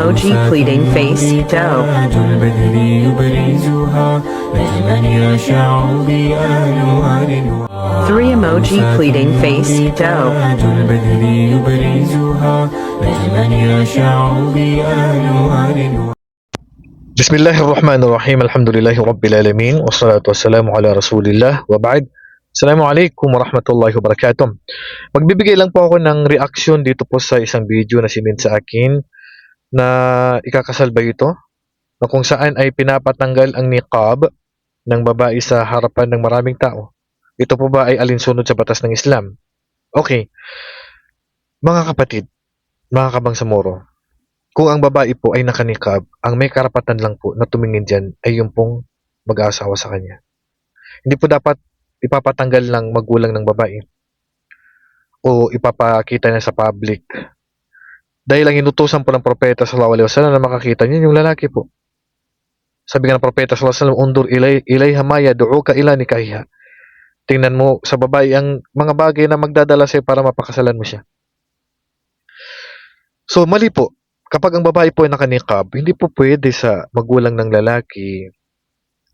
emoji pleading face doe. تاج البدر يبرزها نجما يشع بأنوار 3 emoji pleading face doe. تاج البدر يبرزها نجما يشع بأنوار Bismillahirrahmanirrahim. Alhamdulillahi Rabbil Alamin. Wassalatu wassalamu ala Rasulillah. Wa ba'd. Assalamualaikum warahmatullahi wabarakatuh. Magbibigay lang po ako ng reaction dito po sa isang video na sinend sa akin na ikakasal ba ito? Na kung saan ay pinapatanggal ang niqab ng babae sa harapan ng maraming tao. Ito po ba ay alinsunod sa batas ng Islam? Okay. Mga kapatid, mga kabangsamoro, kung ang babae po ay nakanikab, ang may karapatan lang po na tumingin dyan ay yung pong mag-aasawa sa kanya. Hindi po dapat ipapatanggal ng magulang ng babae o ipapakita niya sa public. Dahil ang inutusan po ng propeta sallallahu alaihi wasallam na makakita niya yung lalaki po. Sabi nga ng propeta sallallahu alaihi wasallam, "Undur ilay ilay hamaya du'uka ila nikahiha." Tingnan mo sa babae ang mga bagay na magdadala sa'yo para mapakasalan mo siya. So, mali po kapag ang babae po ay nakanikab, hindi po pwede sa magulang ng lalaki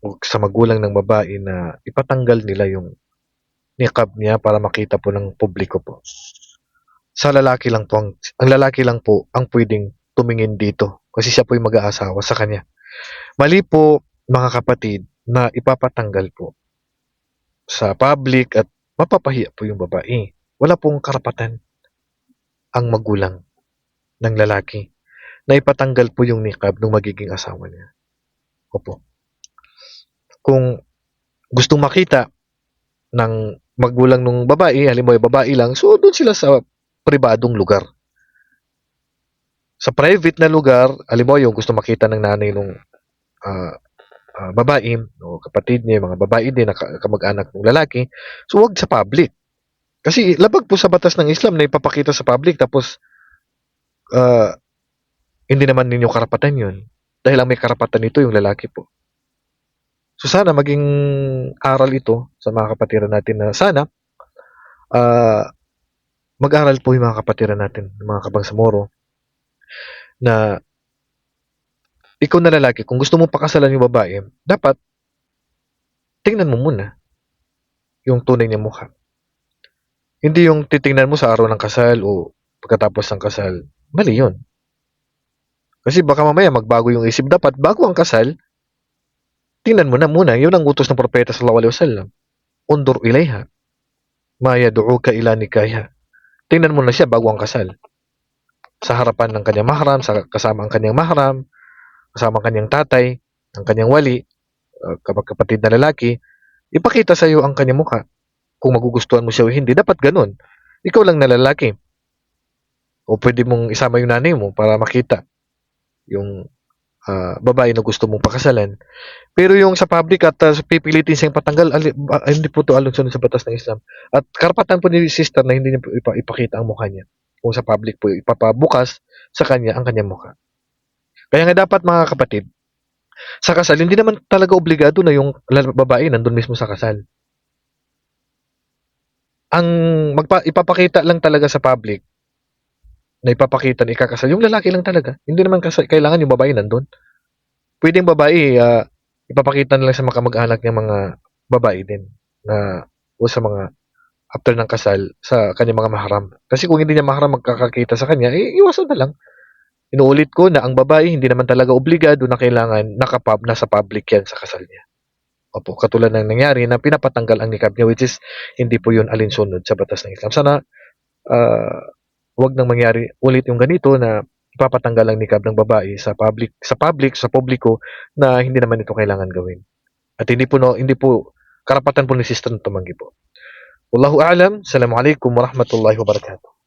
o sa magulang ng babae na ipatanggal nila yung niqab niya para makita po ng publiko po. Sa lalaki lang po, ang, ang lalaki lang po ang pwedeng tumingin dito kasi siya po yung mag-aasawa sa kanya. Mali po mga kapatid na ipapatanggal po sa public at mapapahiya po yung babae. Wala pong karapatan ang magulang ng lalaki na ipatanggal po yung niqab ng magiging asawa niya. Opo. Kung gustong makita ng magulang ng babae, halimbawa babae lang, so doon sila sa pribadong lugar. Sa private na lugar, halimbawa yung gusto makita ng nanay nung ah, ah, babae, o kapatid niya, mga babae din, na ka- kamag-anak ng lalaki, so wag sa public. Kasi labag po sa batas ng Islam na ipapakita sa public tapos ah, hindi naman ninyo karapatan yun. Dahil ang may karapatan nito yung lalaki po. So sana maging aral ito sa mga kapatiran natin na sana ah, mag-aral po yung mga kapatiran natin, mga kabangsamoro, na ikaw na lalaki, kung gusto mo pakasalan yung babae, dapat tingnan mo muna yung tunay niya mukha. Hindi yung titingnan mo sa araw ng kasal o pagkatapos ng kasal. Mali yun. Kasi baka mamaya magbago yung isip. Dapat bago ang kasal, tingnan mo na muna. Yun ang utos ng propeta sallallahu alaihi wasallam. Undur ilayha. Maya du'uka ila nikayha. Tingnan mo na siya bago ang kasal. Sa harapan ng kanyang mahram, sa kasama ang kanyang mahram, kasama ang kanyang tatay, ang kanyang wali, uh, kapag kapatid na lalaki, ipakita sa iyo ang kanyang mukha. Kung magugustuhan mo siya o hindi, dapat ganun. Ikaw lang na lalaki. O pwede mong isama yung nanay mo para makita yung ah, babae na gusto mong pakasalan. Pero yung sa public at ah, pipilitin siyang patanggal, ali- ah, hindi po ito alunsyon sa batas ng Islam. At karapatan po ni sister na hindi niya ipa- ipakita ang mukha niya. Kung sa public po, ipapabukas sa kanya ang kanyang mukha. Kaya nga dapat mga kapatid, sa kasal, hindi naman talaga obligado na yung babae nandun mismo sa kasal. Ang magpa, ipapakita lang talaga sa public na ipapakita na ikakasal, yung lalaki lang talaga. Hindi naman kasi kailangan yung babae nandun. Pwedeng babae, ah, ipapakita na lang sa mga kamag-anak ng mga babae din na o sa mga after ng kasal sa kanyang mga maharam. Kasi kung hindi niya maharam magkakakita sa kanya, eh, iwasan na lang. Inuulit ko na ang babae hindi naman talaga obligado na kailangan nakapab na sa public yan sa kasal niya. Opo, katulad ng nangyari na pinapatanggal ang nikab niya which is hindi po yun alinsunod sa batas ng Islam. Sana ah, wag nang mangyari ulit yung ganito na ipapatanggal ang nikab ng babae sa public sa public sa publiko na hindi naman ito kailangan gawin. At hindi po no, hindi po karapatan po ni sister na tumanggi po. Wallahu a'lam. Assalamualaikum warahmatullahi wabarakatuh.